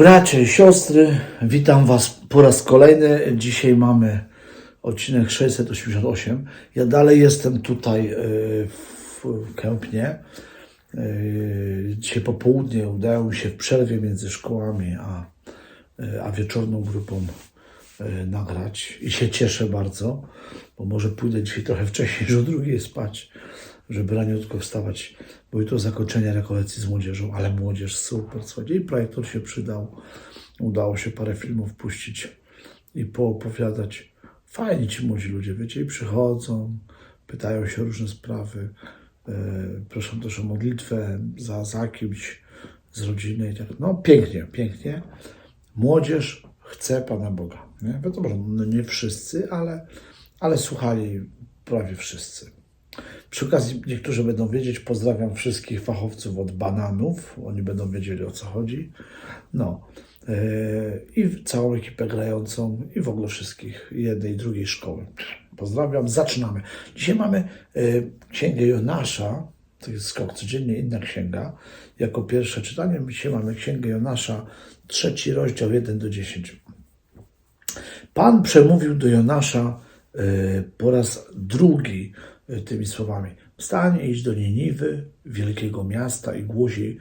Bracia i siostry, witam Was po raz kolejny. Dzisiaj mamy odcinek 688. Ja dalej jestem tutaj e, w Kępnie. E, Dzisiaj po południu udało mi się w przerwie między szkołami a, e, a wieczorną grupą nagrać i się cieszę bardzo, bo może pójdę dzisiaj trochę wcześniej, że o drugiej spać, żeby raniutko wstawać, bo jutro zakończenie rekolekcji z młodzieżą, ale młodzież super, słuchajcie, i projektor się przydał, udało się parę filmów puścić i poopowiadać. Fajni ci młodzi ludzie, wiecie, i przychodzą, pytają się różne sprawy, e, proszą też o modlitwę za, za kimś z rodziny i tak. No pięknie, pięknie. Młodzież chce Pana Boga. Nie? Wiadomo, że no nie wszyscy, ale, ale słuchali prawie wszyscy. Przy okazji niektórzy będą wiedzieć, pozdrawiam wszystkich fachowców od bananów, oni będą wiedzieli o co chodzi. No. Yy, I całą ekipę grającą, i w ogóle wszystkich jednej i drugiej szkoły. Pozdrawiam, zaczynamy. Dzisiaj mamy yy, Księgę Jonasza, to jest skok codziennie inna księga. Jako pierwsze czytanie dzisiaj mamy Księgę Jonasza, trzeci rozdział 1 do 10. Pan przemówił do Jonasza e, po raz drugi e, tymi słowami. Wstań idź do Niniwy, wielkiego miasta i głosi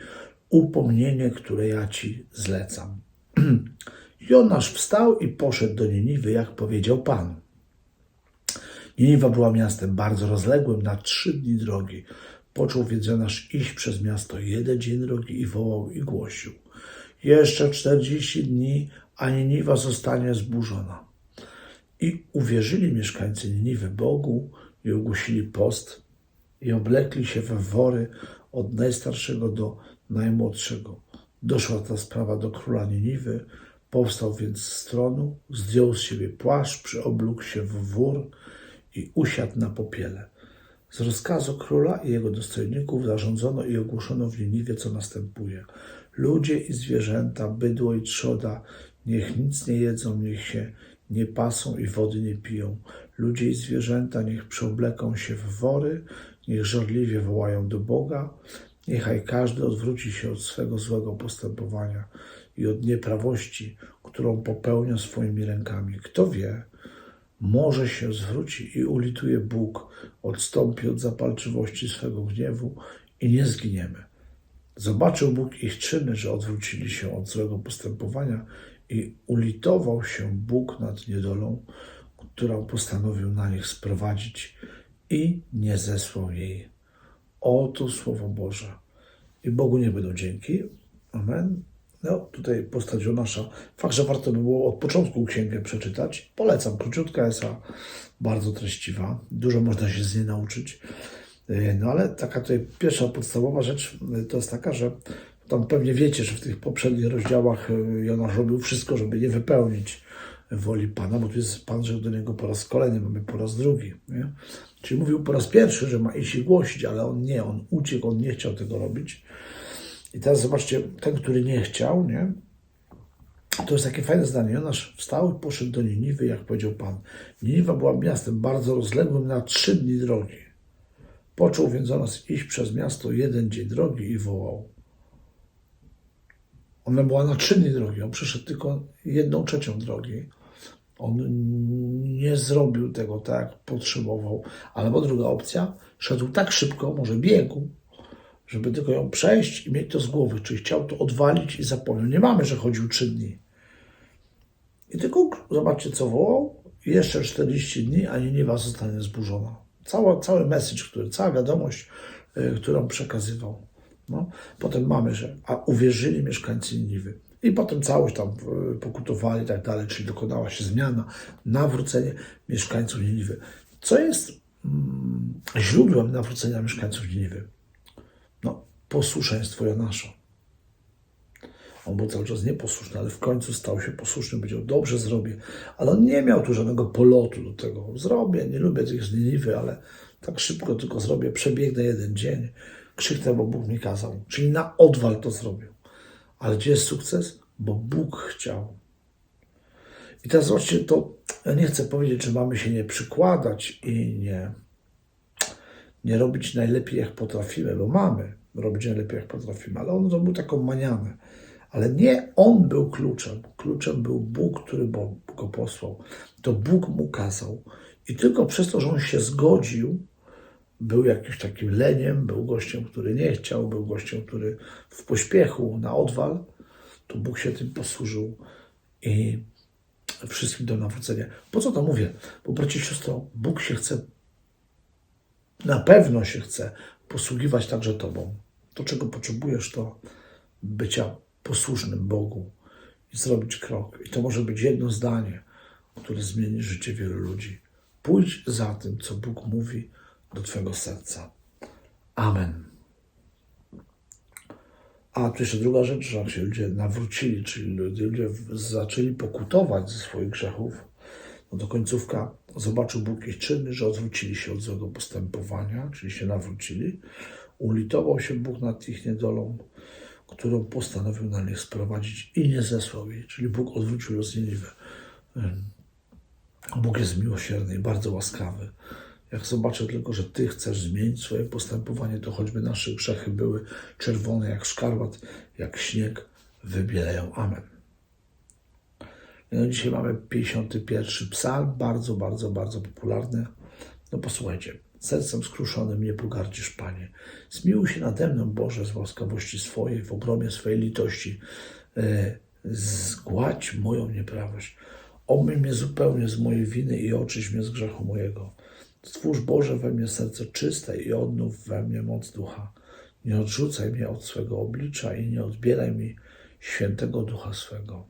upomnienie, które ja ci zlecam. Jonasz wstał i poszedł do Niniwy, jak powiedział Pan. Niniwa była miastem bardzo rozległym na trzy dni drogi. Począł więc Jonasz iść przez miasto jeden dzień drogi i wołał i głosił. Jeszcze czterdzieści dni, a Niniwa zostanie zburzona. I uwierzyli mieszkańcy Niniwy Bogu i ogłosili post i oblekli się we wory od najstarszego do najmłodszego. Doszła ta sprawa do króla Niniwy, powstał więc z tronu, zdjął z siebie płaszcz, przyoblógł się w wór i usiadł na popiele. Z rozkazu króla i jego dostojników zarządzono i ogłoszono w Niniwie, co następuje. Ludzie i zwierzęta, bydło i trzoda, niech nic nie jedzą, niech się nie pasą i wody nie piją. Ludzie i zwierzęta niech przeobleką się w wory, niech żarliwie wołają do Boga, niechaj każdy odwróci się od swego złego postępowania i od nieprawości, którą popełnia swoimi rękami. Kto wie, może się zwróci i ulituje Bóg, odstąpi od zapalczywości swego gniewu i nie zginiemy. Zobaczył Bóg ich czyny, że odwrócili się od złego postępowania i ulitował się Bóg nad niedolą, którą postanowił na nich sprowadzić i nie zesłał jej. Oto Słowo Boże. I Bogu nie będą dzięki. Amen. No, tutaj postać Jonasza. Fakt, że warto by było od początku księgę przeczytać. Polecam. Króciutka jest, a bardzo treściwa. Dużo można się z niej nauczyć. Yy, No ale taka tutaj pierwsza podstawowa rzecz yy, to jest taka, że tam pewnie wiecie, że w tych poprzednich rozdziałach yy, Jonasz robił wszystko, żeby nie wypełnić woli Pana, bo tu jest Pan rzekł do niego po raz kolejny, mamy po raz drugi. Nie? Czyli mówił po raz pierwszy, że ma iść i głosić, ale on nie, on uciekł, on nie chciał tego robić. I teraz zobaczcie, ten, który nie chciał, nie? To jest takie fajne zdanie. Jonasz wstał i poszedł do Niniwy, jak powiedział Pan. Niniwa była miastem bardzo rozległym na trzy dni drogi. Począł więc Jonasz iść przez miasto jeden dzień drogi i wołał. Ona była na trzy dni drogi. On przeszedł tylko jedną trzecią drogi. On nie zrobił tego tak, jak potrzebował. Albo druga opcja, szedł tak szybko, może biegł, żeby tylko ją przejść i mieć to z głowy. Czyli chciał to odwalić i zapomniał. Nie mamy, że chodził trzy dni. I tylko zobaczcie, co wołał. Jeszcze 40 dni, a Niniwa zostanie zburzona. Cała, cały message, który, cała wiadomość, y, którą przekazywał. No. Potem mamy, że a uwierzyli mieszkańcy Niniwy. I potem całość tam y, pokutowali i tak dalej, czyli dokonała się zmiana, nawrócenie mieszkańców Niniwy. Co jest mm, źródłem nawrócenia mieszkańców Niniwy? No, posłuszeństwo Jonasza. On był cały czas nieposłuszny, ale w końcu stał się posłuszny, powiedział, dobrze zrobię. Ale on nie miał tu żadnego polotu do tego. Zrobię, nie lubię tych z Niniwy, ale tak szybko tylko zrobię, przebiegnę jeden dzień, krzyknę, bo Bóg mi kazał. Czyli na odwal to zrobił. Ale gdzie jest sukces? Bo Bóg chciał. I teraz zobaczcie, to nie chcę powiedzieć, że mamy się nie przykładać i nie, nie robić najlepiej, jak potrafimy, bo mamy robić najlepiej, jak potrafimy, ale on zrobił taką manianę. Ale nie on był kluczem. Kluczem był Bóg, który go posłał. To Bóg mu kazał. I tylko przez to, że on się zgodził, był jakimś takim leniem, był gościem, który nie chciał, był gościem, który w pośpiechu, na odwal, to Bóg się tym posłużył i wszystkim do nawrócenia. Po co to mówię? Bo bracie siostro, Bóg się chce, na pewno się chce posługiwać także Tobą. To, czego potrzebujesz, to bycia posłusznym Bogu i zrobić krok. I to może być jedno zdanie, które zmieni życie wielu ludzi. Pójdź za tym, co Bóg mówi do Twojego serca. Amen. A tu jeszcze druga rzecz, że jak się ludzie nawrócili, czyli ludzie zaczęli pokutować ze swoich grzechów, no to końcówka zobaczył Bóg ich czyny, że odwrócili się od złego postępowania, czyli się nawrócili. Ulitował się Bóg nad ich niedolą, którą postanowił na nich sprowadzić i nie zesłał jej, czyli Bóg odwrócił Niniwy. Bóg jest miłosierny i bardzo łaskawy. Jak zobaczę tylko, że Ty chcesz zmienić swoje postępowanie, to choćby nasze grzechy były czerwone jak szkarłat, jak śnieg, wybieleją. Amen. No, dzisiaj mamy 51 psalm, bardzo, bardzo, bardzo popularny. No posłuchajcie. Sercem skruszonym nie pogardzisz, Panie. Zmiłuj się nade mną, Boże, z łaskawości swojej, w ogromie swojej litości. E, Zgładź moją nieprawość. Omyj mnie zupełnie z mojej winy i oczyś mnie z grzechu mojego. Stwórz Boże we mnie serce czyste i odnów we mnie moc ducha. Nie odrzucaj mnie od swego oblicza i nie odbieraj mi świętego ducha swego.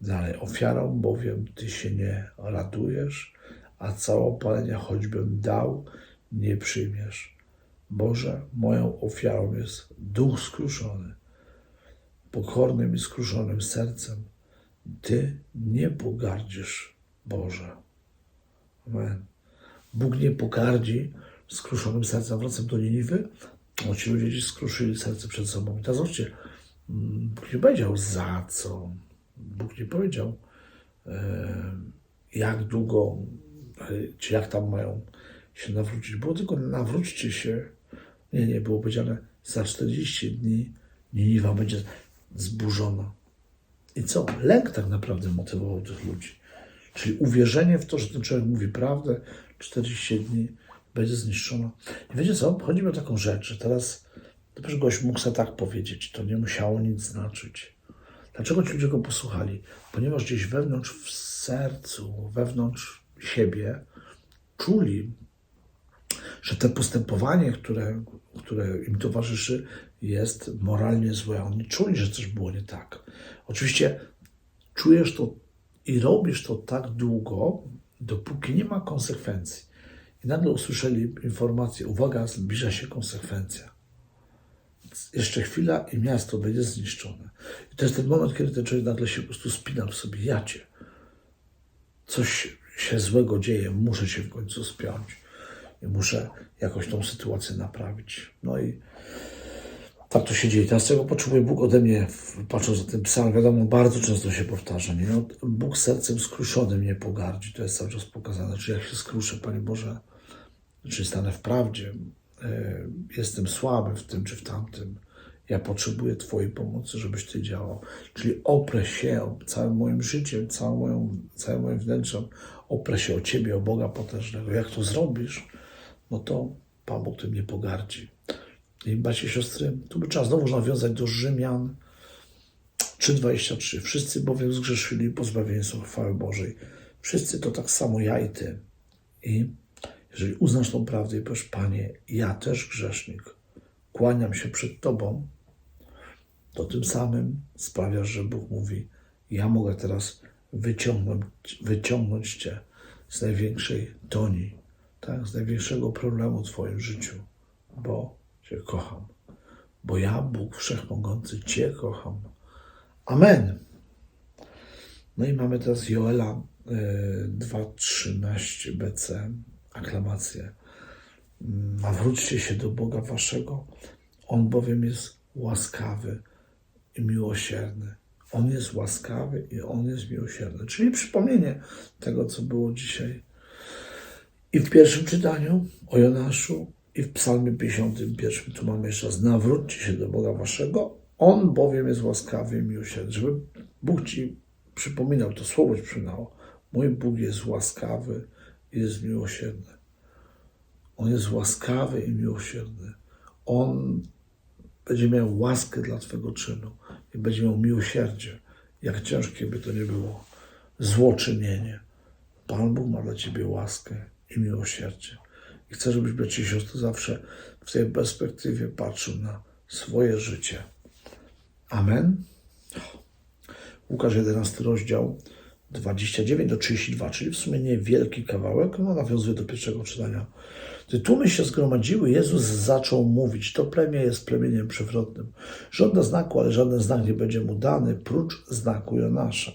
Dalej, ofiarą bowiem Ty się nie radujesz, a całopalenia choćbym dał, nie przyjmiesz. Boże, moją ofiarą jest duch skruszony, pokornym i skruszonym sercem. Ty nie pogardzisz, Boże. Amen. Bóg nie pogardzi skruszonym sercem. Wracam do Niniwy, bo ci ludzie skruszyli serce przed sobą. I teraz zobaczcie, mm, Bóg nie powiedział za co. Bóg nie powiedział, e, jak długo, e, czy jak tam mają się nawrócić. Było tylko nawróćcie się. Nie, nie, było powiedziane, za 40 dni Niniwa będzie zburzona. I co? Lęk tak naprawdę motywował tych ludzi. Czyli uwierzenie w to, że ten człowiek mówi prawdę, 40 dni będzie zniszczona. I wiecie co? Chodzi mi o taką rzecz, że teraz dobrze gość mógł sobie tak powiedzieć, to nie musiało nic znaczyć. Dlaczego ci ludzie go posłuchali? Ponieważ gdzieś wewnątrz w sercu, wewnątrz siebie czuli, że to postępowanie, które, które im towarzyszy, jest moralnie złe. Oni czuli, że coś było nie tak. Oczywiście czujesz to i robisz to tak długo, dopóki nie ma konsekwencji. I nagle usłyszeli informację: uwaga, zbliża się konsekwencja. Jeszcze chwila i miasto będzie zniszczone. I to jest ten moment, kiedy ten człowiek nagle się po prostu spina w sobie jacie. Coś się złego dzieje, muszę się w końcu spiąć. I muszę jakoś tą sytuację naprawić. No i tak to się dzieje. Teraz czego potrzebuje Bóg ode mnie, patrząc na ten psalm, wiadomo, bardzo często się powtarza, nie? No, Bóg sercem skruszonym nie pogardzi. To jest cały czas pokazane. Czy jak się skruszę, Panie Boże, czy stanę w prawdzie, e, jestem słaby w tym czy w tamtym. Ja potrzebuję Twojej pomocy, żebyś Ty działał. Czyli oprę się całym moim życiem, całym moją, całym moim wnętrzem, oprę się o Ciebie, o Boga potężnego. Jak to zrobisz, no to Pan Bóg tym nie pogardzi. I bracie siostry, tu by trzeba znowu nawiązać do Rzymian 3,23. Wszyscy bowiem zgrzeszyli i pozbawieni są chwały Bożej. Wszyscy to tak samo ja i Ty. I jeżeli uznasz tą prawdę i powiesz, Panie, ja też grzesznik, kłaniam się przed Tobą, to tym samym sprawiasz, że Bóg mówi, ja mogę teraz wyciągnąć, wyciągnąć Cię z największej toni, tak, z największego problemu w Twoim życiu, bo Cię kocham. Bo ja, Bóg Wszechmogący, Cię kocham. Amen. No i mamy teraz Joela y, 2.13 BC, aklamację. Nawróćcie się do Boga Waszego, On bowiem jest łaskawy i miłosierny. On jest łaskawy i On jest miłosierny. Czyli przypomnienie tego, co było dzisiaj i w pierwszym czytaniu o Jonaszu, i w Psalmie 51 tu mamy jeszcze raz: Nawróćcie się do Boga Waszego, On bowiem jest łaskawy miłosierny. Żeby Bóg Ci przypominał, to słowo Ci przypominało. Mój Bóg jest łaskawy i jest miłosierny. On jest łaskawy i miłosierny. On będzie miał łaskę dla Twojego czynu i będzie miał miłosierdzie, jak ciężkie by to nie było. Złoczynienie. Pan Bóg ma dla Ciebie łaskę i miłosierdzie. Chcę, żebyś, braci i siostry, zawsze w tej perspektywie patrzył na swoje życie. Amen. Łukasz 11 rozdział 29 do 32, czyli w sumie niewielki kawałek, no nawiązuje do pierwszego czytania. Gdy tłumy się zgromadziły, Jezus zaczął mówić, to plemię jest plemieniem przewrotnym. Żadne znaku, ale żaden znak nie będzie mu dany, prócz znaku Jonasza.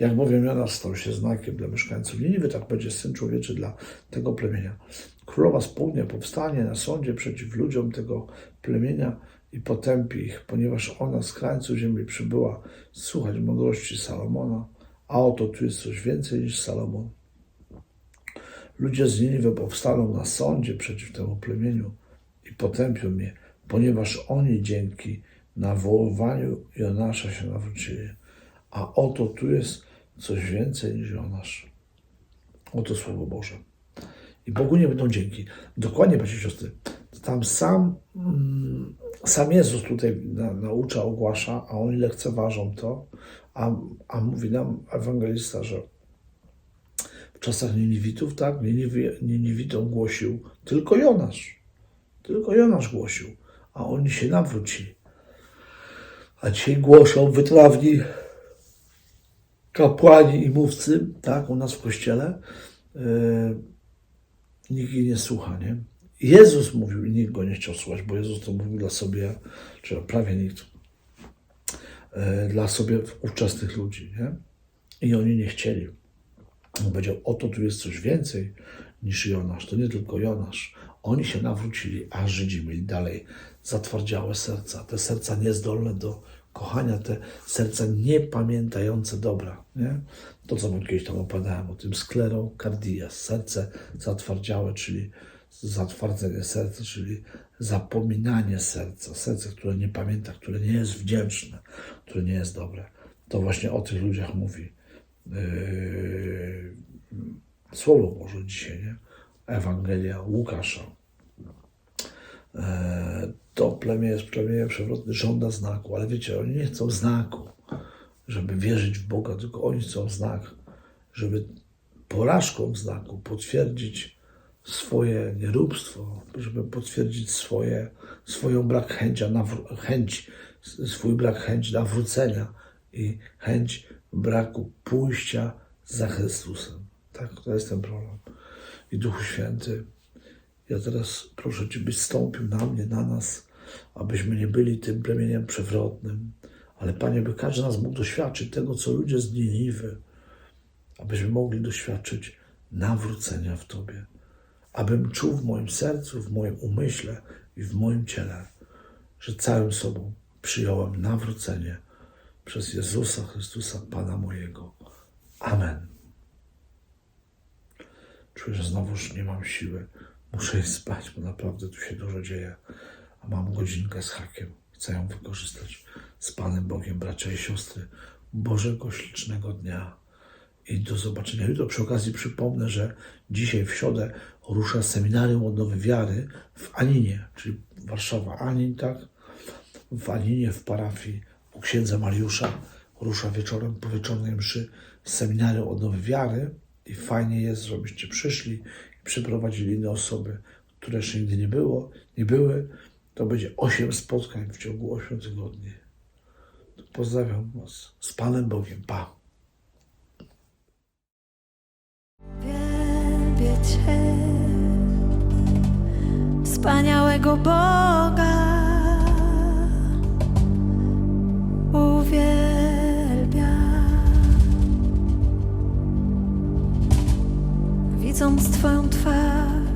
Jak bowiem Jonasz stał się znakiem dla mieszkańców Niniwy, tak będzie Syn Człowieczy dla tego plemienia. Królowa południa powstanie na sądzie przeciw ludziom tego plemienia i potępi ich, ponieważ ona z krańców ziemi przybyła słuchać mądrości Salomona, a oto tu jest coś więcej niż Salomon. Ludzie z Niniwy powstaną na sądzie przeciw temu plemieniu i potępią mnie, ponieważ oni dzięki nawoływaniu Jonasza się nawrócili. A oto tu jest coś więcej niż Jonasz. Oto Słowo Boże. I Bogu nie będą dzięki. Dokładnie, bracia siostry, tam sam, mm, sam Jezus tutaj na, naucza, ogłasza, a oni lekceważą to, a, a mówi nam ewangelista, że w czasach Niniwitów, tak, Niniwi, Niniwitom głosił tylko Jonasz. Tylko Jonasz głosił, a oni się nawrócili. A dzisiaj głoszą wytrawni kapłani i mówcy, tak, u nas w kościele. Yy, nikt ich nie słucha, nie? Jezus mówił i nikt go nie chciał słuchać, bo Jezus to mówił dla sobie, czy prawie nikt, yy, dla sobie ówczesnych ludzi, nie? I oni nie chcieli. On powiedział, oto tu jest coś więcej niż Jonasz. To nie tylko Jonasz. Oni się nawrócili, a Żydzi mieli dalej zatwardziałe serca. Te serca niezdolne do kochania, te serca niepamiętające dobra. Nie? To, co wam kiedyś tam opowiadałem o tym sklerokardia, serce zatwardziałe, czyli zatwardzenie serca, czyli zapominanie serca, serce, które nie pamięta, które nie jest wdzięczne, które nie jest dobre. To właśnie o tych ludziach mówi yy, Słowo Boże dzisiaj, nie? Ewangelia Łukasza. Yy, to plemię jest plemieniem przewrotnym, żąda znaku, ale wiecie, oni nie chcą znaku, żeby wierzyć w Boga, tylko oni chcą znak, żeby porażką znaku potwierdzić swoje nieróbstwo, żeby potwierdzić swoje, swoją brak chęci, nawró- chęć, swój brak chęci nawrócenia i chęć braku pójścia za Chrystusem. Tak, to jest ten problem. I Duchu Święty, ja teraz proszę Cię, byś stąpił na mnie, na nas, abyśmy nie byli tym plemieniem przewrotnym, ale Panie, by każdy nas mógł doświadczyć tego, co ludzie z Niniwy, abyśmy mogli doświadczyć nawrócenia w Tobie. Abym czuł w moim sercu, w moim umyśle i w moim ciele, że całym sobą przyjąłem nawrócenie przez Jezusa Chrystusa, Pana mojego. Amen. Czuję, że znowuż nie mam siły. Muszę iść spać, bo naprawdę tu się dużo dzieje. Mam godzinkę z hakiem. Chcę ją wykorzystać z Panem Bogiem, bracia i siostry. Bożego ślicznego dnia. I do zobaczenia. Jutro przy okazji przypomnę, że dzisiaj w środę rusza seminarium odnowy wiary w Aninie, czyli Warszawa Anin, tak? W Aninie, w parafii u księdza Mariusza. Rusza wieczorem po wieczornej mszy seminarium odnowy wiary. I fajnie jest, żebyście przyszli i przyprowadzili inne osoby, które jeszcze nigdy nie było, nie były. To będzie osiem spotkań w ciągu ośmiu tygodni. To pozdrawiam Was z Panem Bogiem. Pa! Wielbię Cię, wspaniałego Boga. Uwielbiam. Widząc Twoją twarz,